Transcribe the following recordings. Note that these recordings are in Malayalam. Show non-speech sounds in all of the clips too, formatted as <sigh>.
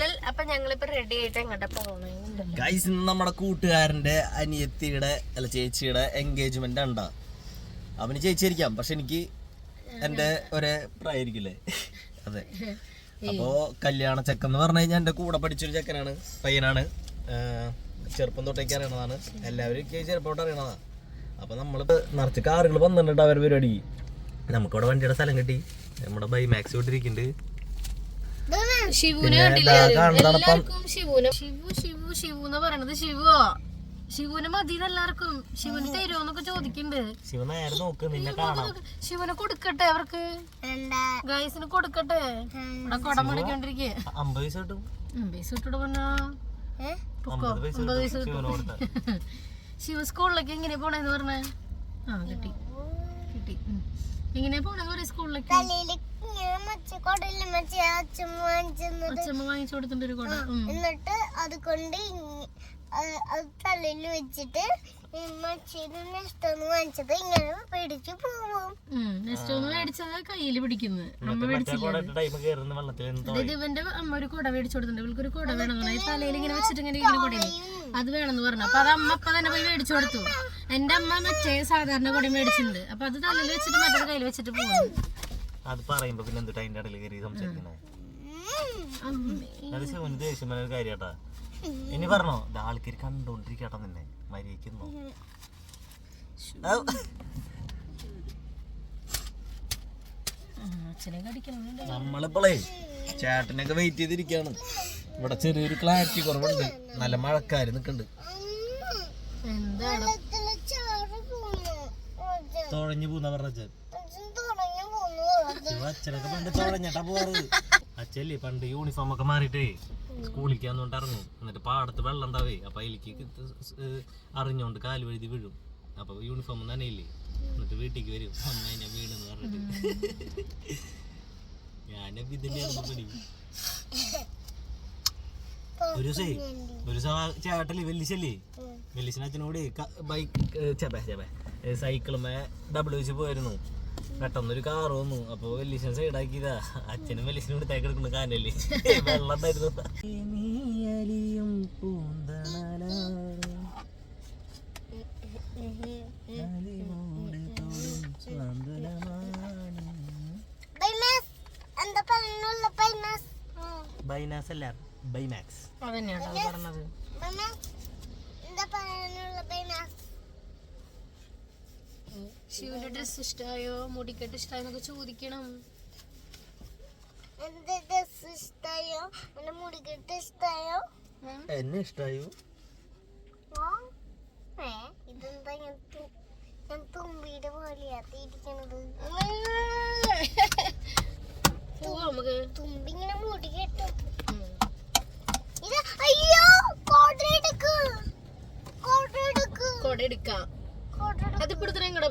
ചാനൽ റെഡി ആയിട്ട് എങ്ങോട്ടാ ഗൈസ് ഇന്ന് നമ്മുടെ കൂട്ടുകാരന്റെ അനിയത്തിയുടെ അല്ല ചേച്ചിയുടെ എൻഗേജ്മെന്റ് ഉണ്ടാ? അവന് ചേച്ചിയായിരിക്കാം പക്ഷെ എനിക്ക് എന്റെ ഒരേ പ്രായമായിരിക്കില്ലേ? അതെ. അപ്പോ കല്യാണ ചെക്കൻ എന്ന് പറഞ്ഞു കഴിഞ്ഞാൽ എന്റെ കൂടെ പഠിച്ചൊരു ചെക്കനാണ് പയ്യനാണ്. ചെറുപ്പം തൊട്ടേക്ക് അറിയണതാണ്. എല്ലാവരും ചെറുപ്പം തൊട്ട് അറിയണതാ. അപ്പൊ നമ്മൾ നിറച്ച് കാറുകൾ വന്നിട്ടുണ്ട് അവരുടെ പരിപാടി. നമുക്കിവിടെ വണ്ടിയുടെ സ്ഥലം കിട്ടി. നമ്മുടെ ബൈമാക്സ് വിട്ടിരിക്കുന്നുണ്ട് ശിവുനെ പിന്നെ കണ്ടില്ലേ? എല്ലാവർക്കും ശിവുനെ ശിവു ശിവു ശിവു എന്ന് പറയണത്? ശിവോ? ശിവുന് മതി എല്ലാവർക്കും. ശിവന് തരുമോന്നൊക്കെ ചോദിക്കുന്നുണ്ട് ശിവന് കൊടുക്കട്ടെ അവർക്ക്? ഗൈസിന് കൊടുക്കട്ടെ. ഇവിടെ കൊടം മേടിക്കൊണ്ടിരിക്കേ അമ്പത് പൈസ കിട്ടും. പൊക്കോ? അമ്പത് പൈസ കിട്ടും <laughs> ശിവ സ്കൂളിലേക്ക് എങ്ങനെ പോണെന്ന് പറഞ്ഞേ? ആ കിട്ടി. കിട്ടി. എങ്ങനെയാ പോണെന്ന് പറയാ സ്കൂളിലേക്ക്? വാങ്ങിച്ചു കൊടുത്തിട്ടുണ്ട് ഒരു കൊട. ഉം. എന്നിട്ട് അത് കൊണ്ട് അത് അത് തലയിൽ വെച്ചിട്ട് മച്ചീന് നെസ്റ്റൊന്ന് വാങ്ങിച്ചത്. ഇങ്ങനെ പേടിച്ച് പോവും ഉം. നെക്സ്റ്റ് ഒന്ന് മേടിച്ചത് കയ്യിൽ പിടിക്കുന്നത് അമ്മ മേടിച്ചില്ല ഇവന്റെ അമ്മ ഒരു കുട മേടിച്ചു കൊടുത്തിട്ടുണ്ട്. ഇവൾക്ക് ഒരു കുട വേണം. ഈ തലയിൽ ഇങ്ങനെ വെച്ചിട്ട് ഇങ്ങനെ അത് വേണമെന്ന് പറഞ്ഞു. അപ്പൊ അത് അമ്മ അപ്പൊ തന്നെ പോയി മേടിച്ചു കൊടുത്തു. എന്റെ അമ്മ മറ്റേ സാധാരണ കുട മേടിച്ചിട്ടുണ്ട്. അപ്പൊ അത് തലയിൽ വെച്ചിട്ട് മറ്റേ കയ്യിൽ വെച്ചിട്ട് പോകുന്നു. അത് പറയുമ്പോ പിന്നെ എന്തിട്ട് അതിന്റെ ഇടയിൽ കയറി സംസാരിക്കണേ? അത് ശിവന് ദേഷ്യം ഒരു കാര്യാട്ടാ. ഇനി പറഞ്ഞോ ദാ ആൾക്കാർ കണ്ടോണ്ടിരിക്കട്ടോ നിന്നെ. മരിക്കുന്നു നമ്മളിപ്പോളേ ചേട്ടനൊക്കെ വെയിറ്റ് ചെയ്തിരിക്കാണ്. ഇവിടെ ചെറിയൊരു ക്ലാരിറ്റി കുറവുണ്ട്. നല്ല മഴക്കാര് പോന്നു തുഴഞ്ഞു പോന്ന പറഞ്ഞ അച്ഛൻ തുടങ്ങി പോന്നു ശിവ അച്ഛനൊക്കെ പണ്ട് തുഴഞ്ഞിട്ടാ പോവാറ് അച്ഛല്ലേ പണ്ട് യൂണിഫോം ഒക്കെ മാറിയിട്ടേ സ്കൂളിലേക്ക് ഇറങ്ങും. എന്നിട്ട് പാടത്ത് വെള്ളം ഉണ്ടാവേ അപ്പൊ അതിലേക്ക് അറിഞ്ഞോണ്ട് കാൽ വഴുതി വീഴും. അപ്പൊ യൂണിഫോം നനയില്ലേ എന്നിട്ട് വീട്ടിലേക്ക് വരും. അമ്മ ഞാൻ വീണെന്ന് പറഞ്ഞിട്ട്. ഞാനപ്പോ ഇതിന്റെ പണി ഒരു ദിവസേ ഒരു ദിവസം ചേട്ടല്ലേ വെല്ലിശല്ലേ വെല്ലിശന് അച്ഛനോട് ബൈക്ക് ചെബേ ചെബേ സൈക്കിളുമേ ഡബിൾ വെച്ച് പോയിരുന്നു. പെട്ടെന്നൊരു കാർ വന്നു. അപ്പൊ വെല്ലിശൻ സൈഡാക്കിയതാ അച്ഛനും വെല്ലിശനും എടുത്തേക്ക് എടുക്കുന്ന കാനല്ലേ വെള്ളം ബൈനാസ് അല്ല ബൈമാക്സ്. അതന്നെയാട്ടോ അത് പറഞ്ഞത്. ശിവന്റെ ഡ്രസ് ഇഷ്ടമായോ മുടിക്കെട്ട് ഇഷ്ടമായോ എന്നൊക്കെ ചോദിക്കണം. എന്റെ ഡ്രസ് ഇഷ്ടായോ? എന്റെ മുടിക്കെട്ട് ഇഷ്ടായോ? എന്നെ ഇഷ്ടായോ? ഇതെന്താ ഞാൻ ഞാൻ തുമ്പിയുടെ പോലെയാ തിരിക്കണത് നമുക്ക്. തുമ്പി ഇങ്ങനെ മുടി കെട്ടും. ഇത് അയ്യോ കോട്ട എടുക്ക്. കോട്ട എടുക്ക്. കൊട എടുക്കാം കോട്ട എടുക്ക്. അത് ഇപ്പിടുത്തന്നെ എങ്ങടാ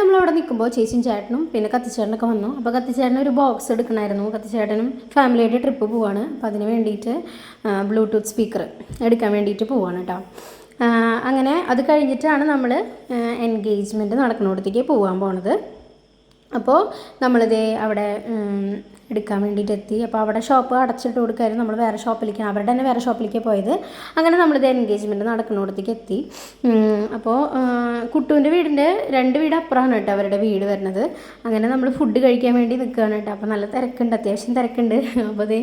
നമ്മളവിടെ നിൽക്കുമ്പോൾ ചേച്ചിയും ചേട്ടനും പിന്നെ കത്തിച്ചേട്ടനൊക്കെ വന്നു. അപ്പോൾ കത്തിച്ചേട്ടൻ ഒരു ബോക്സ് എടുക്കണമായിരുന്നു. കത്തിച്ചേട്ടനും ഫാമിലിയായിട്ട് ട്രിപ്പ് പോവാണ്. അപ്പോൾ അതിന് വേണ്ടിയിട്ട് ബ്ലൂടൂത്ത് സ്പീക്കർ എടുക്കാൻ വേണ്ടിയിട്ട് പോവാണ് കേട്ടോ. അങ്ങനെ അത് കഴിഞ്ഞിട്ടാണ് നമ്മൾ എൻഗേജ്മെന്റ് നടക്കുന്നിടത്തേക്ക് പോകാൻ പോണത്. അപ്പോൾ നമ്മളിതേ അവിടെ എടുക്കാൻ വേണ്ടിയിട്ട് എത്തി അപ്പോൾ അവിടെ ഷോപ്പ് അടച്ചിട്ട് കൊടുക്കായിരുന്നു. നമ്മൾ വേറെ ഷോപ്പിലേക്കാണ് അവരുടെ തന്നെ വേറെ ഷോപ്പിലേക്ക് പോയത്. അങ്ങനെ നമ്മളിത് എൻഗേജ്മെന്റ് നടക്കുന്നിടത്തേക്ക് എത്തി. അപ്പോൾ കുട്ടുവിന്റെ വീടിന്റെ രണ്ട് വീട് അപ്പുറമാണ് കേട്ടോ അവരുടെ വീട് വരുന്നത്. അങ്ങനെ നമ്മൾ ഫുഡ് കഴിക്കാൻ വേണ്ടി നിൽക്കുകയാണ് കേട്ടോ. അപ്പോൾ നല്ല തിരക്കുണ്ട് അത്യാവശ്യം തിരക്കുണ്ട്. <laughs> അപ്പോൾ അതേ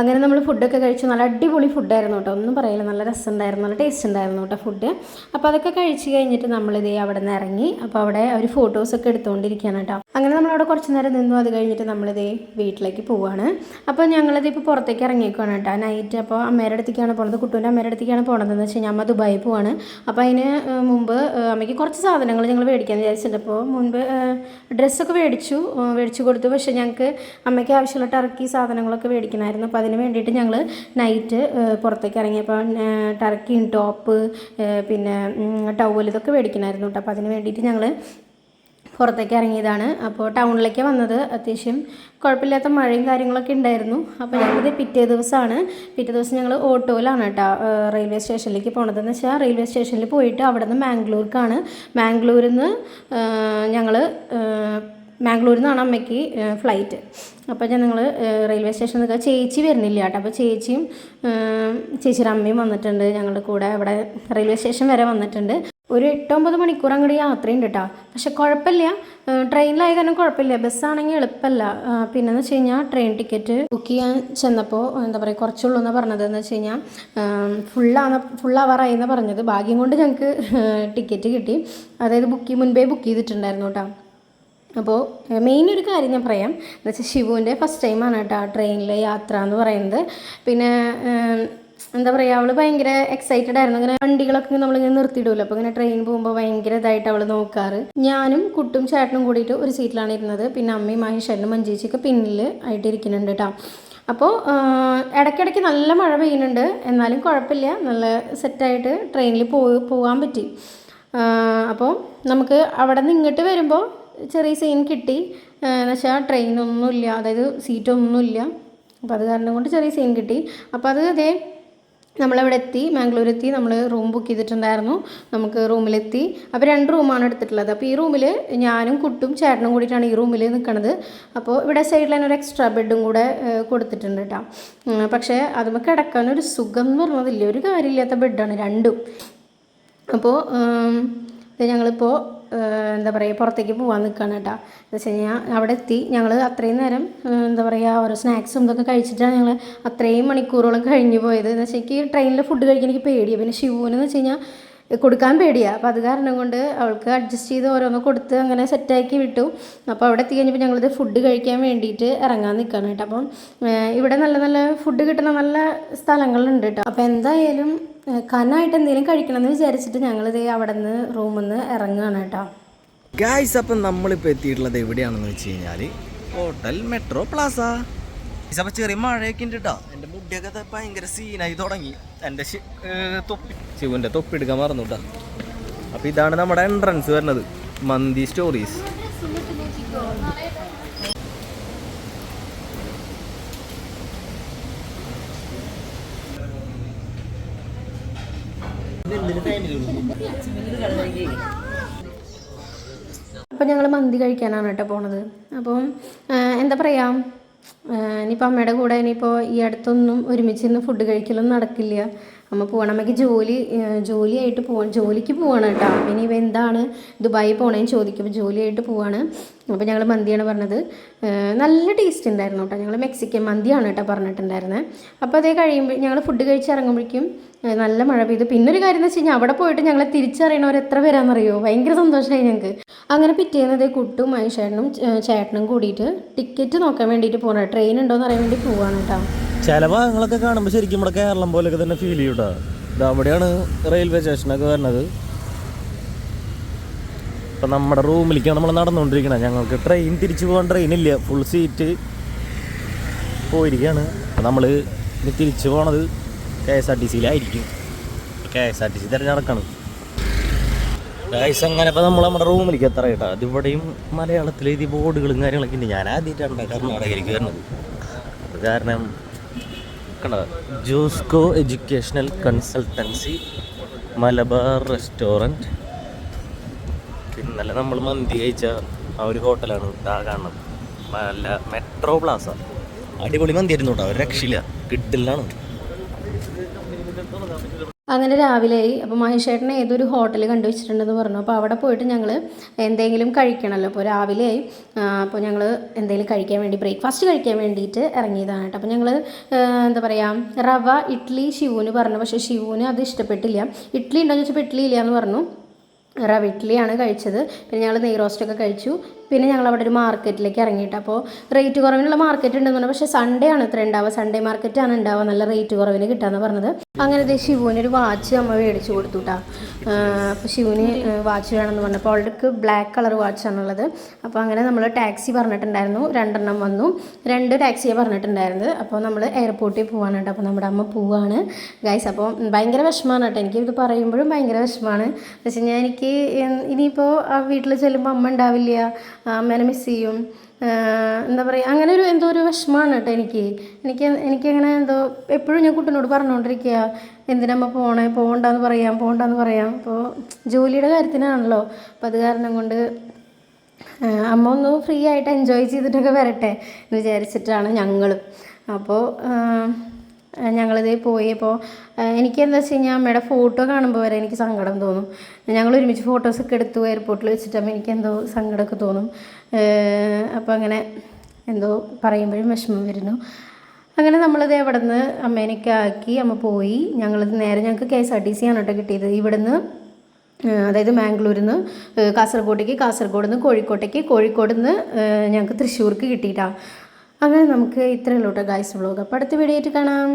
അങ്ങനെ നമ്മൾ ഫുഡൊക്കെ കഴിച്ചു. നല്ല അടിപൊളി ഫുഡായിരുന്നു കേട്ടോ. ഒന്നും പറയില്ല. നല്ല രസമുണ്ടായിരുന്നു. നല്ല ടേസ്റ്റ് ഉണ്ടായിരുന്നു കേട്ടോ ഫുഡ് അപ്പോൾ അതൊക്കെ കഴിച്ച് കഴിഞ്ഞിട്ട് നമ്മളിത് അവിടെ നിന്ന് ഇറങ്ങി. അപ്പോൾ അവിടെ ഒരു ഫോട്ടോസൊക്കെ എടുത്തുകൊണ്ടിരിക്കുകയാണ് കേട്ടോ. അങ്ങനെ നമ്മളവിടെ കുറച്ച് നേരം നിന്നു. അത് കഴിഞ്ഞിട്ട് നമ്മളിത് വീട്ടിലേക്ക് പോവുകയാണ് അപ്പോൾ ഞങ്ങളിത് ഇപ്പോൾ പുറത്തേക്ക് ഇറങ്ങിയേക്കുവാണ് കേട്ടോ. നൈറ്റ് അപ്പോൾ അമ്മയുടെ അടുത്തേക്കാണ് പോണത്. കുട്ടൂന്റെ അമ്മയുടെ അടുത്തേക്കാണ് പോണതെന്ന് വെച്ച് കഴിഞ്ഞാൽ അമ്മ ദുബായി പോവാണ്. അപ്പോൾ അതിന് മുമ്പ് അമ്മയ്ക്ക് കുറച്ച് സാധനങ്ങൾ ഞങ്ങൾ മേടിക്കാൻ വിചാരിച്ചിട്ടുണ്ട്. അപ്പോൾ മുൻപ് ഡ്രസ്സൊക്കെ മേടിച്ചു. മേടിച്ചു കൊടുത്തു. പക്ഷേ ഞങ്ങൾക്ക് അമ്മയ്ക്ക് ആവശ്യമുള്ള ടർക്കി സാധനങ്ങളൊക്കെ മേടിക്കണമായിരുന്നു. അപ്പോൾ അതിന് വേണ്ടിയിട്ട് ഞങ്ങൾ നൈറ്റ് പുറത്തേക്ക് ഇറങ്ങിയപ്പോൾ ടർക്കിൻ ടോപ്പ് പിന്നെ ടവൽ ഇതൊക്കെ മേടിക്കണമായിരുന്നു കേട്ടോ അപ്പോൾ അതിന് വേണ്ടിയിട്ട് ഞങ്ങൾ പുറത്തേക്ക് ഇറങ്ങിയതാണ്. അപ്പോൾ ടൗണിലേക്ക് വന്നത് അത്യാവശ്യം കുഴപ്പമില്ലാത്ത മഴയും കാര്യങ്ങളൊക്കെ ഉണ്ടായിരുന്നു. അപ്പോൾ ഞങ്ങളിത് പിറ്റേ ദിവസമാണ്. പിറ്റേ ദിവസം ഞങ്ങൾ ഓട്ടോയിലാണ് കേട്ടോ റെയിൽവേ സ്റ്റേഷനിലേക്ക് പോണതെന്ന് വെച്ചാൽ റെയിൽവേ സ്റ്റേഷനിൽ പോയിട്ട് അവിടെ നിന്ന് മാംഗ്ലൂർക്കാണ് മാംഗ്ലൂരിൽ നിന്ന് ഞങ്ങൾ മാംഗ്ലൂരിൽ നിന്നാണ് അമ്മയ്ക്ക് ഫ്ലൈറ്റ് അപ്പോൾ ഞങ്ങൾ റെയിൽവേ സ്റ്റേഷനിൽ നിൽക്കുക ചേച്ചി വരുന്നില്ല കേട്ടോ. അപ്പോൾ ചേച്ചിയും ചേച്ചിയുടെ അമ്മയും വന്നിട്ടുണ്ട് ഞങ്ങളുടെ കൂടെ. അവിടെ റെയിൽവേ സ്റ്റേഷൻ വരെ വന്നിട്ടുണ്ട്. ഒരു എട്ടൊമ്പത് മണിക്കൂർ അങ്ങോട്ട് യാത്രയുണ്ട് കേട്ടോ പക്ഷെ കുഴപ്പമില്ല ട്രെയിനിലായ കാരണം കുഴപ്പമില്ല ബസ്സാണെങ്കിൽ എളുപ്പമല്ല പിന്നെന്ന് വെച്ച് കഴിഞ്ഞാൽ ട്രെയിൻ ടിക്കറ്റ് ബുക്ക് ചെയ്യാൻ ചെന്നപ്പോൾ എന്താ പറയുക കുറച്ചുള്ളൂ എന്ന് പറഞ്ഞത്. എന്ന് വെച്ച് കഴിഞ്ഞാൽ ഫുള്ളാണ് ഫുള്ളാവാറായി എന്ന് പറഞ്ഞത്. ഭാഗ്യം കൊണ്ട് ഞങ്ങൾക്ക് ടിക്കറ്റ് കിട്ടി. അതായത് ബുക്ക് മുൻപേ ബുക്ക് ചെയ്തിട്ടുണ്ടായിരുന്നു കേട്ടോ അപ്പോൾ മെയിൻ ഒരു കാര്യം ഞാൻ പറയാം. എന്ന് വെച്ചാൽ ശിവുവിന്റെ ഫസ്റ്റ് ടൈമാണ് കേട്ടോ ആ ട്രെയിനിലെ യാത്ര എന്ന് പറയുന്നത്. പിന്നെ എന്താ പറയുക അവൾ ഭയങ്കര എക്സൈറ്റഡ് ആയിരുന്നു. അങ്ങനെ വണ്ടികളൊക്കെ നമ്മളിങ്ങനെ നിർത്തിയിടുമല്ലോ അപ്പോൾ ഇങ്ങനെ ട്രെയിൻ പോകുമ്പോൾ ഭയങ്കര ഇതായിട്ട് അവൾ നോക്കാറ്. ഞാനും കുട്ടും ചേട്ടനും കൂടിയിട്ട് ഒരു സീറ്റിലാണ് ഇരുന്നത്. പിന്നെ അമ്മയും മഹേഷനും മഞ്ചേച്ചിയൊക്കെ പിന്നിൽ ആയിട്ട് ഇരിക്കുന്നുണ്ട് കേട്ടോ. അപ്പോൾ ഇടയ്ക്കിടയ്ക്ക് നല്ല മഴ പെയ്യുന്നുണ്ട്. എന്നാലും കുഴപ്പമില്ല. നല്ല സെറ്റായിട്ട് ട്രെയിനിൽ പോയി പോകാൻ പറ്റി. അപ്പോൾ നമുക്ക് അവിടെ നിന്ന് ഇങ്ങോട്ട് വരുമ്പോൾ ചെറിയ സീൻ കിട്ടി. എന്ന് വെച്ചാൽ ട്രെയിനൊന്നുമില്ല അതായത് സീറ്റൊന്നുമില്ല അപ്പോൾ അത് കാരണം കൊണ്ട് ചെറിയ സീൻ കിട്ടി. അപ്പോൾ അത് അതേ നമ്മളവിടെ എത്തി. മാംഗ്ലൂർ എത്തി. നമ്മൾ റൂം ബുക്ക് ചെയ്തിട്ടുണ്ടായിരുന്നു. നമുക്ക് റൂമിലെത്തി. അപ്പോൾ രണ്ട് റൂമാണ് എടുത്തിട്ടുള്ളത്. അപ്പോൾ ഈ റൂമിൽ ഞാനും കുട്ടും ചേട്ടനും കൂടിയിട്ടാണ് ഈ റൂമിൽ നിൽക്കുന്നത് അപ്പോൾ ഇവിടെ സൈഡിൽ തന്നെ ഒരു എക്സ്ട്രാ ബെഡും കൂടെ കൊടുത്തിട്ടുണ്ട് കേട്ടോ. പക്ഷേ അതുമ്മ കിടക്കാൻ ഒരു സുഖം എന്ന് പറഞ്ഞതില്ല ഒരു കാര്യമില്ലാത്ത ബെഡാണ് രണ്ടും. അപ്പോൾ ഞങ്ങളിപ്പോൾ എന്താ പറയുക പുറത്തേക്ക് പോകാൻ നിൽക്കുകയാണ് കേട്ടോ എന്ന് വെച്ച് കഴിഞ്ഞാൽ അവിടെ എത്തി ഞങ്ങൾ അത്രയും നേരം എന്താ പറയുക ഓരോ സ്നാക്സും ഇതൊക്കെ കഴിച്ചിട്ടാണ് ഞങ്ങൾ അത്രയും മണിക്കൂറോളം കഴിഞ്ഞു പോയത്. എന്ന് വെച്ചാൽ എനിക്ക് ട്രെയിനിൽ ഫുഡ് കഴിക്കാൻ എനിക്ക് പേടിയാണ് പിന്നെ ശിവുവിനെന്ന് വെച്ച് കഴിഞ്ഞാൽ കൊടുക്കാൻ പേടിയാണ് അപ്പോൾ അത് കാരണം കൊണ്ട് അവൾക്ക് അഡ്ജസ്റ്റ് ചെയ്ത് ഓരോന്ന് കൊടുത്ത് അങ്ങനെ സെറ്റാക്കി വിട്ടു. അപ്പോൾ അവിടെ എത്തി കഴിഞ്ഞപ്പോൾ ഞങ്ങളിത് ഫുഡ് കഴിക്കാൻ വേണ്ടിയിട്ട് ഇറങ്ങാൻ നിൽക്കുകയാണ് കേട്ടോ അപ്പം ഇവിടെ നല്ല നല്ല ഫുഡ് കിട്ടുന്ന നല്ല സ്ഥലങ്ങളുണ്ട് കേട്ടോ അപ്പോൾ എന്തായാലും കനായിട്ട് എന്തെങ്കിലും കഴിക്കണം എന്ന് വിചാരിച്ചിട്ട് ഞങ്ങളിത് അവിടെ നിന്ന് റൂമിൽ നിന്ന് ഇറങ്ങുകയാണ് കേട്ടോ. ഗായ്സ് അപ്പം നമ്മളിപ്പോൾ എത്തിയിട്ടുള്ളത് എവിടെയാണെന്ന് വെച്ച് കഴിഞ്ഞാൽ ഹോട്ടൽ മെട്രോ പ്ലാസ. ചെറിയ മഴയൊക്കെ ഉണ്ട് കേട്ടോ. എന്റെ മുടിയൊക്കെ ഭയങ്കര സീനായി തുടങ്ങി. എന്റെ തൊപ്പി. ശിവന്റെ തൊപ്പി എടുക്കാൻ മറന്നു കേട്ടോ. അപ്പോൾ ഇതാണ് നമ്മുടെ എൻട്രൻസ് വരുന്നത്. Mandi Stories. അപ്പോൾ ഞങ്ങൾ മന്തി കഴിക്കാനാണ് കേട്ടോ പോണത്. അപ്പം എന്താ പറയുക ഇനിയിപ്പോൾ അമ്മയുടെ കൂടെ ഇനിയിപ്പോൾ ഈ അടുത്തൊന്നും ഒരുമിച്ച് ഇന്ന് ഫുഡ് കഴിക്കലൊന്നും നടക്കില്ല. അമ്മ പോകണം അമ്മയ്ക്ക് ജോലി ജോലിയായിട്ട് പോകണം ജോലിക്ക് പോവാണ് കേട്ടോ. ഇനി ഇവ എന്താണ് ദുബായി പോകണേന്ന് ചോദിക്കുമ്പോൾ ജോലിയായിട്ട് പോവാണ്. അപ്പോൾ ഞങ്ങൾ മന്തിയാണ് പറഞ്ഞത്. നല്ല ടേസ്റ്റ് ഉണ്ടായിരുന്നു കേട്ടോ. ഞങ്ങൾ മെക്സിക്കൻ മന്തിയാണ് കേട്ടോ പറഞ്ഞിട്ടുണ്ടായിരുന്നത് അപ്പോൾ അതേ കഴിയുമ്പോൾ ഞങ്ങൾ ഫുഡ് കഴിച്ച് ഇറങ്ങുമ്പോഴേക്കും ആ, നല്ല മഴ പെയ്തു. ഒരു കാര്യം എന്ന് വെച്ച് കഴിഞ്ഞാൽ അവിടെ പോയിട്ട് ഞങ്ങളെ തിരിച്ചറിയണവർ എത്ര പേരാണെന്നറിയോ ഭയങ്കര സന്തോഷമായി ഞങ്ങൾക്ക് അങ്ങനെ പിറ്റേന്നത് കുട്ടും മനുഷ്യനും ചേട്ടനും കൂടിയിട്ട് ടിക്കറ്റ് നോക്കാൻ വേണ്ടിയിട്ട് പോകണം ട്രെയിൻ ഉണ്ടോയെന്ന് അറിയാൻ വേണ്ടി പോവാണ് കേട്ടോ. ചില ഭാഗങ്ങളൊക്കെ കാണുമ്പോൾ ശരിക്കും ഇവിടെ കേരളം പോലെയൊക്കെ തന്നെ ഫീൽ ചെയ്യൂട്ടോ ഇത് അവിടെയാണ് റെയിൽവേ സ്റ്റേഷനൊക്കെ വരുന്നത് ഇപ്പം നമ്മുടെ റൂമിലേക്കാണ് നമ്മൾ നടന്നുകൊണ്ടിരിക്കുന്നത് ഞങ്ങൾക്ക് ട്രെയിൻ തിരിച്ചു പോകാൻ ട്രെയിൻ ഇല്ല. ഫുൾ സീറ്റ് പോയിരിക്കുകയാണ് നമ്മൾ തിരിച്ചു പോണത് K S R T സിയിലായിരിക്കും K S R T C തിരഞ്ഞെടുക്കണം ഗൈസ് അങ്ങനെ ഇപ്പോൾ നമ്മൾ നമ്മുടെ റൂമിലേക്ക് എത്ര കേട്ടോ. അതിവിടെയും മലയാളത്തിൽ എഴുതിയ ബോർഡുകളും കാര്യങ്ങളൊക്കെ ഉണ്ട്. ഞാൻ ആദ്യമായിട്ടാണ് കർണാടകയിലേക്ക് വരുന്നത്. അത് കാരണം കണ്ട? Josco educational consultancy Malabar restaurant ഇന്നലെ നമ്മൾ മന്തി കഴിച്ച ആ ഒരു ഹോട്ടലാണ് ഇതാ കാണുന്നത്. നല്ല മെട്രോ പ്ലാസ അടിപൊളി മന്തി ആയിരുന്നു കേട്ടോ രക്ഷയില്ല. കിട്ടില്ലാണ് അങ്ങനെ രാവിലെയായി അപ്പോൾ മഹേഷേട്ടനെ ഏതൊരു ഹോട്ടൽ കണ്ടു കണ്ടുവച്ചിട്ടുണ്ടെന്ന് പറഞ്ഞു. അപ്പോൾ അവിടെ പോയിട്ട് ഞങ്ങൾ എന്തെങ്കിലും കഴിക്കണമല്ലോ അപ്പോൾ രാവിലെയായി അപ്പോൾ ഞങ്ങൾ എന്തെങ്കിലും കഴിക്കാൻ വേണ്ടി ബ്രേക്ക്ഫാസ്റ്റ് കഴിക്കാൻ വേണ്ടിയിട്ട് ഇറങ്ങിയതാണ് കേട്ടോ. അപ്പോൾ ഞങ്ങൾ എന്താ പറയുക റവ ഇഡ്ഡലി ശിവുവിന് പറഞ്ഞു. പക്ഷേ ശിവുവിന് അത് ഇഷ്ടപ്പെട്ടില്ല. ഇഡ്ഡലി ഉണ്ടോ എന്ന് ചോദിച്ചപ്പോൾ ഇഡ്ഡലി ഇല്ല എന്ന് പറഞ്ഞു. റവ ഇഡ്ഡലിയാണ് കഴിച്ചത്. പിന്നെ ഞങ്ങൾ നെയ് റോസ്റ്റൊക്കെ കഴിച്ചു. പിന്നെ ഞങ്ങൾ അവിടെ ഒരു മാർക്കറ്റിലേക്ക് ഇറങ്ങിയിട്ട്. അപ്പോൾ റേറ്റ് കുറവിനുള്ള മാർക്കറ്റ് ഉണ്ടെന്ന് പറഞ്ഞു. പക്ഷേ സൺഡേ ആണ് ഇത്ര ഉണ്ടാവുക സൺഡേ മാർക്കറ്റാണ് ഉണ്ടാവുക നല്ല റേറ്റ് കുറവിന് കിട്ടാന്ന് പറഞ്ഞത്. അങ്ങനെ ശിവുവിന് ഒരു വാച്ച് അമ്മ മേടിച്ചു കൊടുത്തു അപ്പോൾ ശിവുവിന് വാച്ച് വേണമെന്ന് പറഞ്ഞപ്പോൾ അവൾക്ക് ബ്ലാക്ക് കളർ വാച്ചാണുള്ളത് അപ്പോൾ അങ്ങനെ നമ്മൾ ടാക്സി പറഞ്ഞിട്ടുണ്ടായിരുന്നു. രണ്ടെണ്ണം വന്നു. രണ്ട് ടാക്സിയെ പറഞ്ഞിട്ടുണ്ടായിരുന്നത്. അപ്പോൾ നമ്മൾ എയർപോർട്ടിൽ പോവാണ് കേട്ടോ അപ്പോൾ നമ്മുടെ അമ്മ പോവാണ്. ഗൈസ് അപ്പോൾ ഭയങ്കര വിഷമമാണ് കേട്ടോ എനിക്ക് ഇത് പറയുമ്പോഴും ഭയങ്കര വിഷമമാണ്. പക്ഷേ ഞാൻ എനിക്ക് ഇനിയിപ്പോൾ വീട്ടിൽ ചെല്ലുമ്പോൾ അമ്മ ഉണ്ടാവില്ല അമ്മേനെ മിസ് ചെയ്യും. എന്താ പറയുക അങ്ങനെ ഒരു എന്തോ ഒരു വിഷമമാണ് കേട്ടോ എനിക്ക്. എനിക്ക് എനിക്കങ്ങനെ എന്തോ എപ്പോഴും ഞാൻ കുട്ടനോട് പറഞ്ഞുകൊണ്ടിരിക്കുക എന്തിനമ്മ പോണേ? പോകണ്ടെന്ന് പറയാം പോകണ്ടെന്ന് പറയാം. അപ്പോൾ ജോലിയുടെ കാര്യത്തിനാണല്ലോ. അപ്പോൾ അത് കാരണം കൊണ്ട് അമ്മ ഒന്ന് ഫ്രീ ആയിട്ട് എൻജോയ് ചെയ്തിട്ടൊക്കെ വരട്ടെ എന്ന് വിചാരിച്ചിട്ടാണ് ഞങ്ങളും. അപ്പോൾ ഞങ്ങളിത് പോയപ്പോൾ എനിക്ക് എന്താ വെച്ച് കഴിഞ്ഞാൽ അമ്മയുടെ ഫോട്ടോ കാണുമ്പോൾ വരെ എനിക്ക് സങ്കടം തോന്നും. ഞങ്ങൾ ഒരുമിച്ച് ഫോട്ടോസൊക്കെ എടുത്തു എയർപോർട്ടിൽ വെച്ചിട്ടാകുമ്പോൾ എനിക്ക് എന്തോ സങ്കടമൊക്കെ തോന്നും. അപ്പോൾ അങ്ങനെ എന്തോ പറയുമ്പോഴും വിഷമം വരുന്നു. അങ്ങനെ നമ്മളത് എവിടെ നിന്ന് അമ്മേനൊക്കെ ആക്കി അമ്മ പോയി. ഞങ്ങളത് നേരെ ഞങ്ങൾക്ക് K S R T C ആണ് കേട്ടോ കിട്ടിയത്. ഇവിടുന്ന് അതായത് മാംഗ്ലൂരിൽ നിന്ന് കാസർഗോഡേക്ക് കാസർഗോഡ് നിന്ന് കോഴിക്കോട്ടേക്ക് കോഴിക്കോട് നിന്ന് ഞങ്ങൾക്ക് തൃശ്ശൂർക്ക് കിട്ടിയിട്ടാണ് അങ്ങനെ നമുക്ക് ഇത്രയുള്ളൂ കേട്ടോ ഗായ്സ് വ്ളോഗ് അപ്പോൾ അടുത്ത വീഡിയോ ആയിട്ട് കാണാം.